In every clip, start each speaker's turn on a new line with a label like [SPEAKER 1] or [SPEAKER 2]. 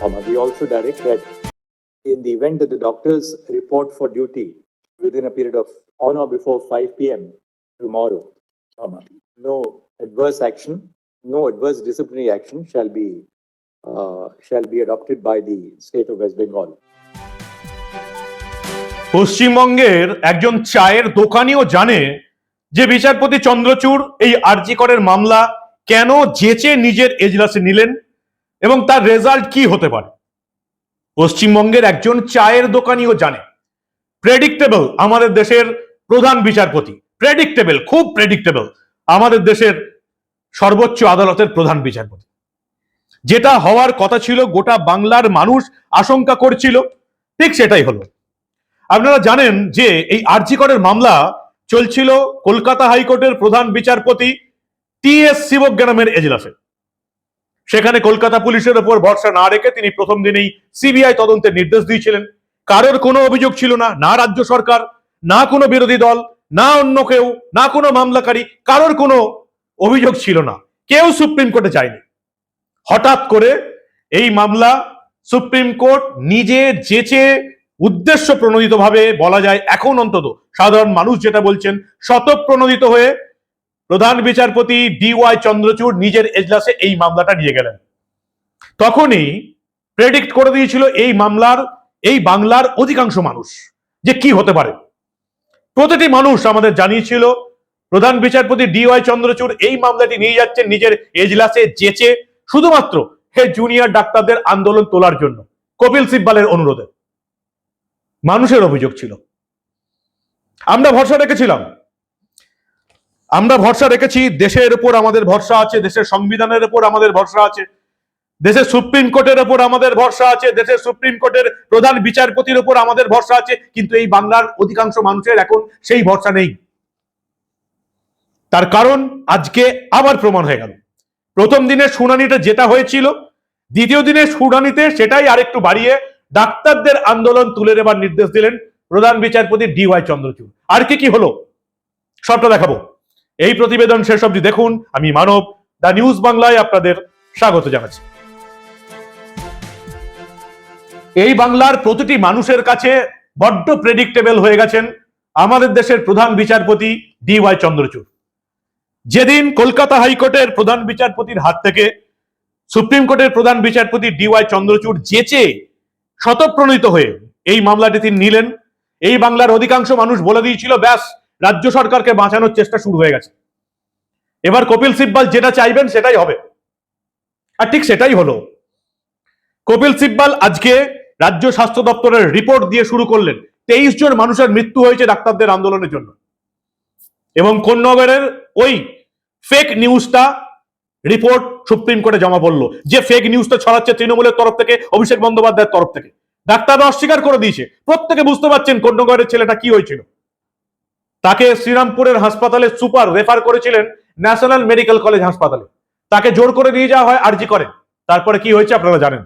[SPEAKER 1] Comma, we also direct that in the event that the doctors report for duty within a period of on or before five PM tomorrow, comma, no adverse action, no adverse disciplinary action shall be, uh, shall be adopted by the state of West Bengal.
[SPEAKER 2] পশ্চিমবঙ্গের একজন চায়ের দোকানিও জানে যে বিচারপতি চন্দ্রচূড় এই আরজিকরের মামলা কেন জেচে নিজের এজলাসে নিলেন এবং তার রেজাল্ট কি হতে পারে? পশ্চিমবঙ্গের একজন চায়ের দোকানিও জানে। প্রেডিক্টেবল আমাদের দেশের প্রধান বিচারপতি। প্রেডিক্টেবল খুব প্রেডিক্টেবল আমাদের দেশের সর্বোচ্চ আদালতের প্রধান বিচারপতি। যেটা হওয়ার কথা ছিল, গোটা বাংলার মানুষ আশঙ্কা করছিল। ঠিক সেটাই হলো। আপনারা জানেন যে এই আরজিকরের মামলা চলছিল কলকাতা হাইকোর্টের প্রধান বিচারপতি টি এস শিবজ্ঞানমের এজলাসে। সেখানে কলকাতা পুলিশের উপর ভরসা না রেখে তিনি প্রথম দিনেই সিবিআই তদন্তের নির্দেশ দিয়েছিলেন। কারোর কোনো অভিযোগ ছিল না না রাজ্য সরকার, না কোনো বিরোধী দল, না অন্য কেউ, না কোনো মামলাকারী, কারোর কোনো অভিযোগ ছিল না। কেউ সুপ্রিম কোর্টে যায়নি। হঠাৎ করে এই মামলা সুপ্রিম কোর্ট নিজে যেচে উদ্দেশ্য প্রণোদিত ভাবে বলা যায় এখন অন্তত, সাধারণ মানুষ যেটা বলছেন, শতপ্রণোদিত হয়ে প্রধান বিচারপতি ডি ওয়াই চন্দ্রচূড় নিজের এজলাসে এই মামলাটা নিয়ে গেলেন। তখনই প্রেডিক্ট করে দিয়েছিল এই মামলার, এই বাংলার অধিকাংশ মানুষ যে কি হতে পারে। প্রতিটি মানুষ আমাদের জানিয়েছিল, প্রধান বিচারপতি ডি ওয়াই চন্দ্রচূড় এই মামলাটি নিয়ে যাচ্ছেন নিজের এজলাসে যেচে, শুধুমাত্র হে জুনিয়র ডাক্তারদের আন্দোলন তোলার জন্য, কপিল সিব্বালের অনুরোধে। মানুষের অভিযোগ ছিল। আমরা ভরসা রেখেছিলাম আমরা ভরসা রেখেছি, দেশের উপর আমাদের ভরসা আছে, দেশের সংবিধানের উপর আমাদের ভরসা আছে, দেশের সুপ্রিম কোর্টের উপর আমাদের ভরসা আছে, দেশের সুপ্রিম কোর্টের প্রধান বিচারপতির উপর আমাদের ভরসা আছে, কিন্তু এই বাংলার অধিকাংশ মানুষের এখন সেই ভরসা নেই। তার কারণ আজকে আবার প্রমাণ হয়ে গেল। প্রথম দিনের শুনানিটা যেটা হয়েছিল, দ্বিতীয় দিনের শুনানিতে সেটাই আরেকটু বাড়িয়ে ডাক্তারদের আন্দোলন তুলে নেবার নির্দেশ দিলেন প্রধান বিচারপতি ডি ওয়াই চন্দ্রচূড়। আর কি কি হলো? সবটা দেখাবো। এই প্রতিবেদন শেষ অবধি দেখুন। আমি মানব দ্য নিউজ বাংলায় আপনাদের স্বাগত জানাচ্ছি। এই বাংলার প্রতিটি মানুষের কাছে বড্ড প্রেডিক্টেবল হয়ে গেছেন আমাদের দেশের প্রধান বিচারপতি ডি ওয়াই চন্দ্রচূড়। যেদিন কলকাতা হাইকোর্টের প্রধান বিচারপতির হাত থেকে সুপ্রিম কোর্টের প্রধান বিচারপতি ডি ওয়াই চন্দ্রচূড় যেচে শতপ্রণীত হয়ে এই মামলাটি তিনি নিলেন, এই বাংলার অধিকাংশ মানুষ বলে দিয়েছিল, ব্যাস রাজ্য সরকারকে বাঁচানোর চেষ্টা শুরু হয়ে গেছে। এবার কপিল সিব্বাল যেটা চাইবেন সেটাই হবে। আর ঠিক সেটাই হলো। কপিল সিব্বাল আজকে রাজ্য স্বাস্থ্য দপ্তরের রিপোর্ট দিয়ে শুরু করলেন, তেইশ জন মানুষের মৃত্যু হয়েছে ডাক্তারদের আন্দোলনের জন্য। এবং কোন্নগরের ওই ফেক নিউজটা রিপোর্ট সুপ্রিম কোর্টে জমা পড়ল, যে ফেক নিউজটা ছড়াচ্ছে তৃণমূলের তরফ থেকে, অভিষেক বন্দ্যোপাধ্যায়ের তরফ থেকে। ডাক্তাররা অস্বীকার করে দিয়েছে। প্রত্যেকে বুঝতে পারছেন কোন্নগরের ছেলেটা কি হয়েছিল। তাকে শ্রীরামপুরের হাসপাতালে সুপার রেফার করেছিলেন ন্যাশনাল মেডিকেল কলেজ হাসপাতালে। তাকে জোর করে নিয়ে যাওয়া হয় আরজি করে তারপরে কি হয়েছে আপনারা জানেন?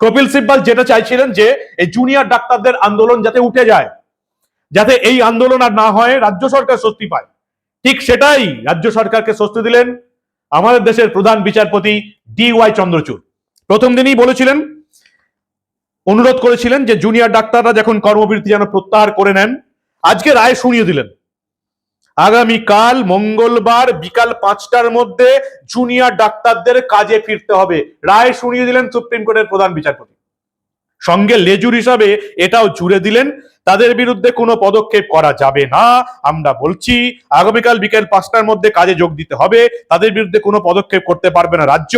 [SPEAKER 2] কপিল সিব্বাল যেটা চাইছিলেন যে এই জুনিয়র ডাক্তারদের আন্দোলন যাতে উঠে যায়, যাতে এই আন্দোলন আর না হয়, রাজ্য সরকার স্বস্তি পায়। ঠিক সেটাই রাজ্য সরকারকে স্বস্তি দিলেন আমাদের দেশের প্রধান বিচারপতি ডি ওয়াই চন্দ্রচূড়। প্রথম দিনই বলেছিলেন, অনুরোধ করেছিলেন যে জুনিয়র ডাক্তাররা যখন কর্মবিরতি যেন প্রত্যাহার করে নেন আজকে রায় শুনিয়ে দিলেন। আগামীকাল মঙ্গলবার বিকাল পাঁচটার মধ্যে জুনিয়র ডাক্তারদের কাজে ফিরতে হবে। রায় শুনিয়ে দিলেন সুপ্রিম কোর্টের প্রধান বিচারপতি। সঙ্গে লেজুর হিসাবে এটাও জুড়ে দিলেন, তাদের বিরুদ্ধে কোনো পদক্ষেপ করা যাবে না। আমরা বলছি, আগামীকাল বিকেল পাঁচটার মধ্যে কাজে যোগ দিতে হবে, তাদের বিরুদ্ধে কোনো পদক্ষেপ করতে পারবে না রাজ্য।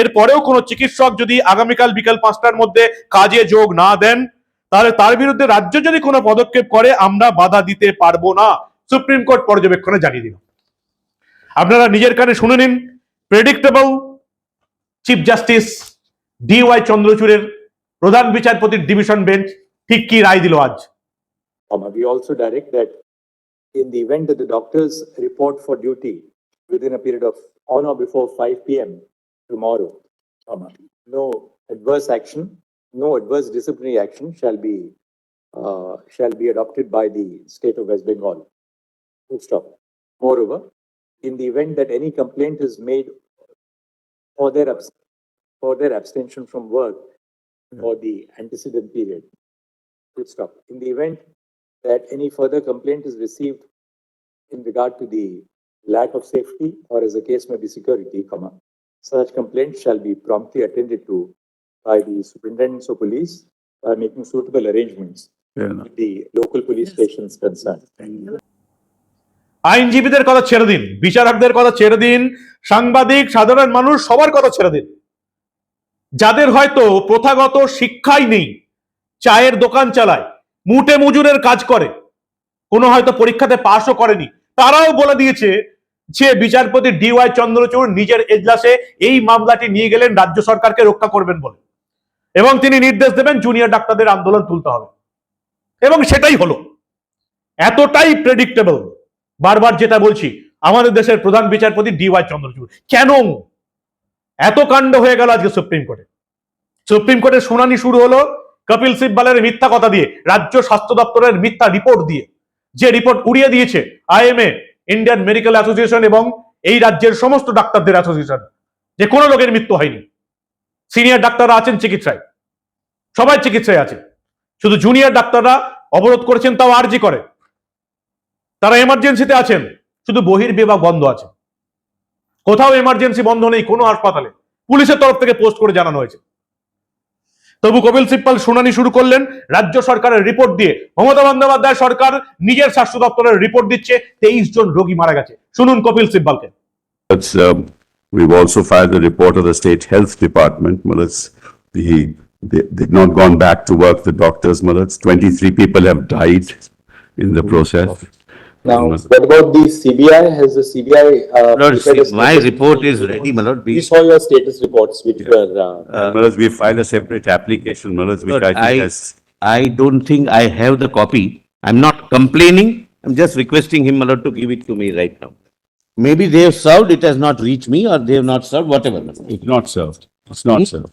[SPEAKER 2] এরপরেও কোনো চিকিৎসক যদি আগামীকাল বিকেল পাঁচটার মধ্যে কাজে যোগ না দেন তাহলে তার বিরুদ্ধে রাজ্য যদি কোনো পদক্ষেপ করে, আমরা বাধা দিতে পারব না। সুপ্রিম কোর্ট পর্যবেক্ষণে জানিয়ে দিল। আপনারা নিজের কানে শুনে নিন। Predictable chief justice D Y চন্দ্রচূড়ের প্রধান বিচারপতির ডিভিশন বেঞ্চ ঠিক কি রায় দিল আজ?
[SPEAKER 1] We also direct that in the event the doctors report for duty within a period of on or before 5 PM tomorrow no adverse action no adverse disciplinary action shall be, uh, shall be adopted by the state of West Bengal. Full stop. Moreover, in the event that any complaint is made for their abs- for their abstention from work for the antecedent period. Full stop. In the event that any further complaint is received in regard to the lack of safety or as the case may be security, comma, such complaint shall be promptly attended to by the superintendents of police by making suitable arrangements with the local police stations concerned.
[SPEAKER 2] আইনজীবীদের কথা ছেড়ে দিন বিচারকদের কথা ছেড়ে দিন সাংবাদিক সাধারণ মানুষ সবার কথা ছেড়ে দিন। যাদের হয়তো প্রথাগত শিক্ষাই নেই চায়ের দোকান চালায় মুটে মজুরের কাজ করে কোনো হয়তো পরীক্ষাতে পাশও করেনি তারাও বলে দিয়েছে যে বিচারপতি ডিওয়াই চন্দ্রচূড় নিজের এজলাসে এই মামলাটি নিয়ে গেলেন রাজ্য সরকারকে রক্ষা করবেন বলে। এবং তিনি নির্দেশ দেবেন জুনিয়র ডাক্তারদের আন্দোলন তুলতে হবে। এবং সেটাই হলো। এতটাই প্রেডিক্টেবল বারবার যেটা বলছি, আমাদের দেশের প্রধান বিচারপতি ডি ডিওয়াই চন্দ্রচূড়। কেন? এত কাণ্ড হয়ে গেল আজকে সুপ্রিম কোর্টে। সুপ্রিম কোর্টের শুনানি শুরু হলো কপিল সিব্বালের মিথ্যা কথা দিয়ে, রাজ্য স্বাস্থ্য দপ্তরের মিথ্যা রিপোর্ট দিয়ে। যে রিপোর্ট উড়িয়ে দিয়েছে আইএমএ, ইন্ডিয়ান মেডিকেল অ্যাসোসিয়েশন এবং এই রাজ্যের সমস্ত ডাক্তারদের অ্যাসোসিয়েশন, যে কোনো লোকের মৃত্যু হয়নি। সিনিয়র ডাক্তাররা আছেন চিকিৎসায়। সবাই চিকিৎসায় আছে। শুধু জুনিয়র ডাক্তাররা অবরোধ করেছেন, তাও আর্জি করে। তারা এমার্জেন্সিতে আছেন। শুধু বহির বিভাগ বন্ধ আছে। কোথাও এমার্জেন্সি বন্ধ নেই, কোনো হাসপাতালে। পুলিশের তরফ থেকে পোস্ট করে জানানো হয়েছে। তবু কপিল সিব্বাল শুনানি শুরু করলেন, রাজ্য সরকারের রিপোর্ট দিয়ে। মমতা বন্দ্যোপাধ্যায় সরকার নিজের স্বাস্থ্য দপ্তরের রিপোর্ট দিচ্ছে, তেইশ জন রোগী মারা গেছে। শুনুন Kapil সিব্বালকে।
[SPEAKER 3] We've also filed a report of the state health department, well, it's, the, they, they've not gone back to work, the doctors, well, it's twenty-three people have died in the process.
[SPEAKER 4] Now, what about the CBI? Has the CBI? uh,
[SPEAKER 5] Lord,
[SPEAKER 4] prepared a
[SPEAKER 5] see, my
[SPEAKER 4] status
[SPEAKER 5] report is ready, my lord.
[SPEAKER 4] We
[SPEAKER 5] We-
[SPEAKER 4] saw your status reports which were, uh,
[SPEAKER 5] uh,
[SPEAKER 3] Well, we filed a separate application, well, which
[SPEAKER 5] Lord,
[SPEAKER 3] I think
[SPEAKER 5] I-
[SPEAKER 3] has,
[SPEAKER 5] I don't think I have the copy. I'm not complaining. I'm just requesting him, my lord, to give it to me right now. Maybe they have served, it has not reached me, or they have not served, whatever.
[SPEAKER 3] it's not served, it's not served,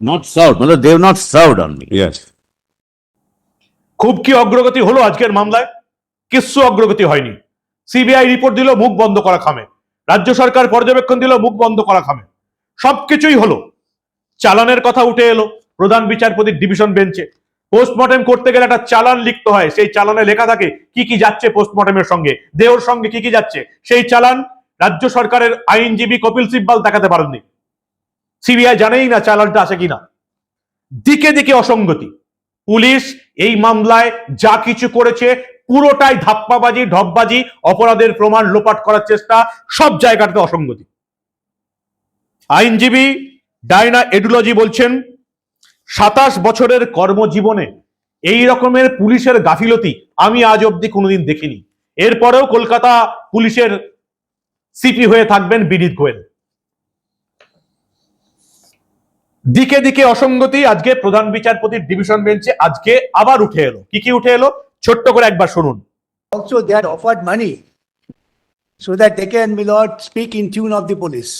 [SPEAKER 5] Not served, my they have not served on me.
[SPEAKER 3] yes.
[SPEAKER 2] খুব কি অগ্রগতি হলো আজকের মামলায় কিচ্ছু অগ্রগতি হয়নি CBI report দিল মুখ বন্ধ করা খামে রাজ্য সরকার পর্যবেক্ষণ দিল মুখ বন্ধ করা খামে সবকিছুই হলো চালানের কথা উঠে এলো প্রধান বিচারপতির ডিভিশন বেঞ্চে পোস্টমর্টেম করতে গেলে একটা চালান লিখতে হয়। সেই চালানে লেখা থাকে, কি কি যাচ্ছে পোস্টমর্টেমের সঙ্গে। দেহর সঙ্গে কি কি যাচ্ছে? সেই চালান রাজ্য সরকারের আইনজীবী কপিল সিব্বাল দেখাতে পারেননি। সিবিআই জানেই না চালানটা আছে কিনা। দিকে দিকে অসঙ্গতি। পুলিশ এই মামলায় যা কিছু করেছে, পুরোটাই ধাপ্পাবাজি, ঢপবাজি, অপরাধের প্রমাণ লোপাট করার চেষ্টা, সব জায়গাতে অসঙ্গতি। আইনজীবী ডায়না এডুলজি বলছেন সাতাশ বছরের কর্মজীবনে এই রকমের পুলিশের গাফিলতি আমি আজ অব্দি কোনোদিন দেখিনি। এরপরেও কলকাতা পুলিশের সিপি হয়ে থাকবেন বিনীত গোয়েল। দিকে দিকে অসঙ্গতি আজকে প্রধান বিচারপতির ডিভিশন বেঞ্চে আজকে আবার উঠে এলো। কি কি উঠে এলো? ছোট্ট করে একবার শুনুন।
[SPEAKER 6] Offered money so that they can, my lord, speak in tune of the police.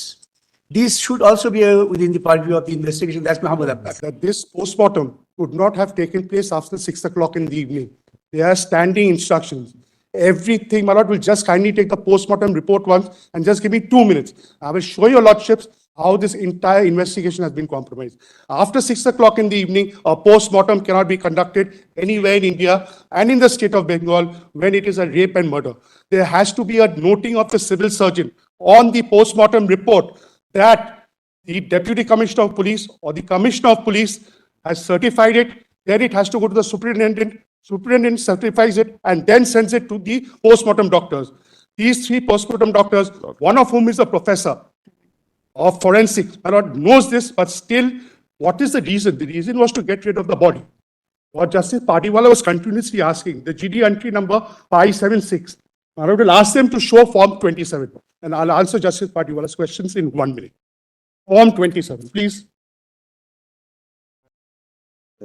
[SPEAKER 6] These should also be uh, within the purview of the investigation. That's Muhammad Abbas.
[SPEAKER 7] that this postmortem would not have taken place after six o'clock in the evening. They are standing instructions. Everything, my lord, will just kindly take the postmortem report once and just give me two minutes. I will show your lordships how this entire investigation has been compromised. After six o'clock in the evening, a postmortem cannot be conducted anywhere in India and in the state of Bengal when it is a rape and murder. There has to be a noting of the civil surgeon on the postmortem report that the deputy commissioner of police or the commissioner of police has certified it, then it has to go to the superintendent, superintendent certifies it and then sends it to the postmortem doctors. These three postmortem doctors, one of whom is a professor of forensics, lord knows this, but still, what is the reason? The reason was to get rid of the body. What Justice Patiwala was continuously asking, the GD entry number 576. I will ask them to show Form 27, and I'll answer Justice Patiwala's questions in one minute. Form 27, please.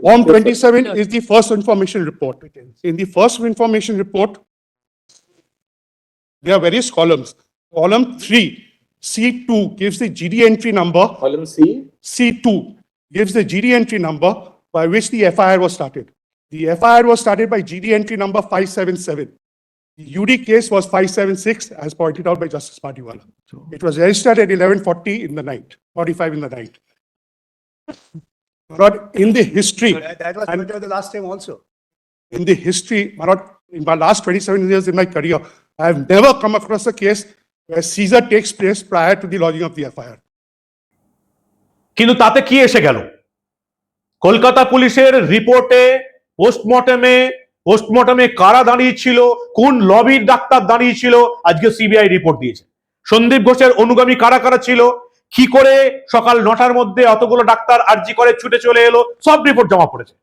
[SPEAKER 7] Form 27 is the first information report. In the first information report, there are various columns. Column 3, C2 gives the GD entry number.
[SPEAKER 4] column C,
[SPEAKER 7] C2 gives the GD entry number by which the FIR was started. The FIR was started by GD entry number 577. The UD case was 576, as pointed out by Justice Patiwala. It was registered at 11:40 in the night, 45 in the night. But in the history,
[SPEAKER 6] That that was
[SPEAKER 7] And-
[SPEAKER 6] better the last time also.
[SPEAKER 7] in the history, Marot, in my last twenty-seven years in my career, I have never come across a case where Caesar takes place prior to the lodging of the FIR.
[SPEAKER 2] কিন্তু তাতে কি এসে গেল কলকাতা পুলিশের রিপোর্টে পোস্টমর্টমে পোস্টমর্টমে কারা দাঁড়িয়েছিল কোন লবির ডাক্তার দাঁড়িয়েছিল আজকে সিবিআই রিপোর্ট দিয়েছে। সন্দীপ ঘোষের অনুগামী কারা কারা ছিল? কি করে সকাল নটার মধ্যে অতগুলো ডাক্তার আর্জি করে ছুটে চলে এলো? সব রিপোর্ট জমা পড়েছে।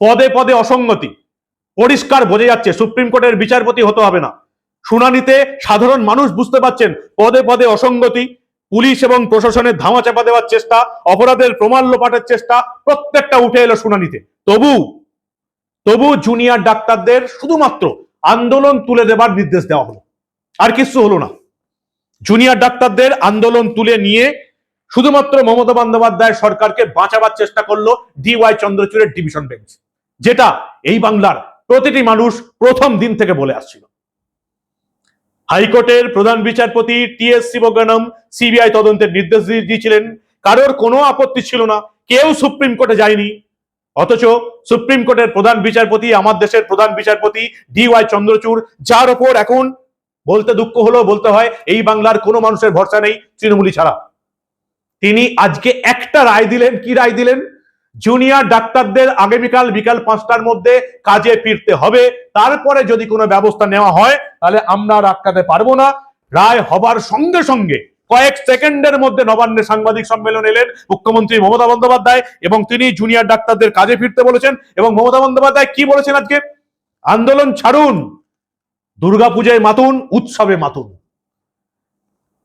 [SPEAKER 2] পদে পদে অসঙ্গতি। পরিষ্কার বোঝা যাচ্ছে, সুপ্রিম কোর্টের বিচারপতি হতে হবে না। শুনানিতে সাধারণ মানুষ বুঝতে পাচ্ছেন পদে পদে অসঙ্গতি। পুলিশ এবং প্রশাসনের ধামাচাপা দেওয়ার চেষ্টা, অপরাধের প্রমাণ লোপাটের চেষ্টা, প্রত্যেকটা উঠে এলো শুনানিতে। তবু তবু জুনিয়র ডাক্তারদের শুধুমাত্র আন্দোলন তুলে দেবার নির্দেশ দেওয়া হলো। আর কিছু হলো না। জুনিয়র ডাক্তারদের আন্দোলন তুলে নিয়ে শুধুমাত্র মমতা বন্দ্যোপাধ্যায় সরকারকে বাঁচাবার চেষ্টা করল ডিওয়াই চন্দ্রচূড়ের ডিভিশন বেঞ্চ, যেটা এই বাংলার প্রতিটি মানুষ প্রথম দিন থেকে বলে আসছিল। হাইকোর্টের প্রধান বিচারপতি টি এস শিবগানম সিবিআই তদন্তের নির্দেশ দিয়ে- দিয়েছিলেন। কারোর কোনো আপত্তি ছিল না। কেউ সুপ্রিম কোর্টে যায়নি। অথচ সুপ্রিম কোর্টের প্রধান বিচারপতি, আমার দেশের প্রধান বিচারপতি ডি ওয়াই চন্দ্রচূড়, যার ওপর এখন বলতে দুঃখ হলো, বলতে হয় এই বাংলার কোনো মানুষের ভরসা নেই তৃণমূলী ছাড়া। তিনি আজকে একটা রায় দিলেন, কি রায় দিলেন? জুনিয়র ডাক্তারদের আগামীকাল বিকাল পাঁচটার মধ্যে কাজে ফিরতে হবে, তারপরে যদি কোনো ব্যবস্থা নেওয়া হয়, তাহলে আমরা আটকাতে পারব না। রায় হবার সঙ্গে সঙ্গে কয়েক সেকেন্ডের মধ্যে নবান্নে সাংবাদিক সম্মেলন এলেন মুখ্যমন্ত্রী মমতা বন্দ্যোপাধ্যায় এবং তিনি জুনিয়র ডাক্তারদের কাজে ফিরতে বলেছেন এবং মমতা বন্দ্যোপাধ্যায় কি বলেছেন আজকে? আন্দোলন ছাড়ুন, দুর্গাপূজায় মাতুন, উৎসবে মাতুন।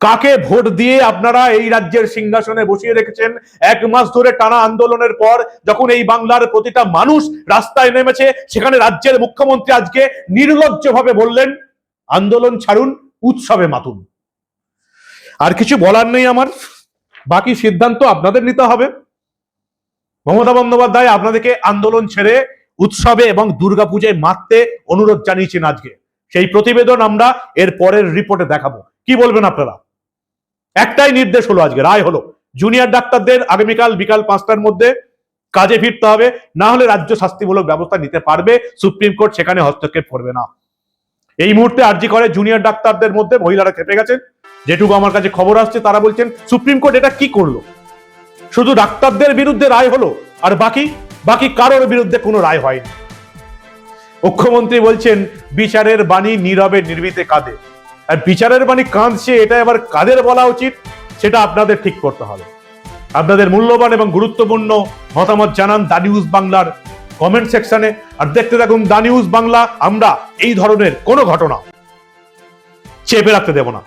[SPEAKER 2] কাকে ভোট দিয়ে আপনারা এই রাজ্যের সিংহাসনে বসিয়ে রেখেছেন? এক মাস ধরে টানা আন্দোলনের পর যখন এই বাংলার প্রতিটা মানুষ রাস্তায় নেমেছে, সেখানে রাজ্যের মুখ্যমন্ত্রী আজকে নির্লজ্জভাবে বললেন, আন্দোলন ছাড়ুন, উৎসবে মাতুন। আর কিছু বলার নেই আমার। বাকি সিদ্ধান্ত আপনাদের নিতে হবে। মমতা বন্দ্যোপাধ্যায় আপনাদেরকে আন্দোলন ছেড়ে, উৎসবে এবং দুর্গাপূজায় মারতে অনুরোধ জানিয়েছেন আজকে। সেই প্রতিবেদন আমরা এর পরের রিপোর্টে দেখাবো। কি বলবেন আপনারা? একটাই নির্দেশ হলো আজকে, রায় হলো জুনিয়র ডাক্তারদের আগামীকাল বিকাল পাঁচটার মধ্যে কাজে ফিরতে হবে। না হলে রাজ্য শাস্তিমূলক ব্যবস্থা নিতে পারবে, সুপ্রিম কোর্ট সেখানে হস্তক্ষেপ করবে না। এই মুহূর্তে আর্জি করে জুনিয়র ডাক্তারদের মধ্যে মহিলারা খেপে গেছেন। যেটুকু আমার কাছে খবর আসছে, তারা বলছেন, সুপ্রিম কোর্ট এটা কি করল? শুধু ডাক্তারদের বিরুদ্ধে রায় হলো, আর বাকি বাকি কারোর বিরুদ্ধে কোনো রায় হয়নি। মুখ্যমন্ত্রী বলছেন, বিচারের বাণী নীরবে নির্বিতে কাঁদে। আর বিচারের বাণী কাঁদছে, এটা এবার কাদের বলা উচিত, সেটা আপনাদের ঠিক করতে হবে। আপনাদের মূল্যবান এবং গুরুত্বপূর্ণ মতামত জানান দা নিউজ বাংলার কমেন্ট সেকশনে, আর দেখতে থাকুন দা নিউজ বাংলা, আমরা এই ধরনের কোনো ঘটনা চেপে রাখতে দেব না।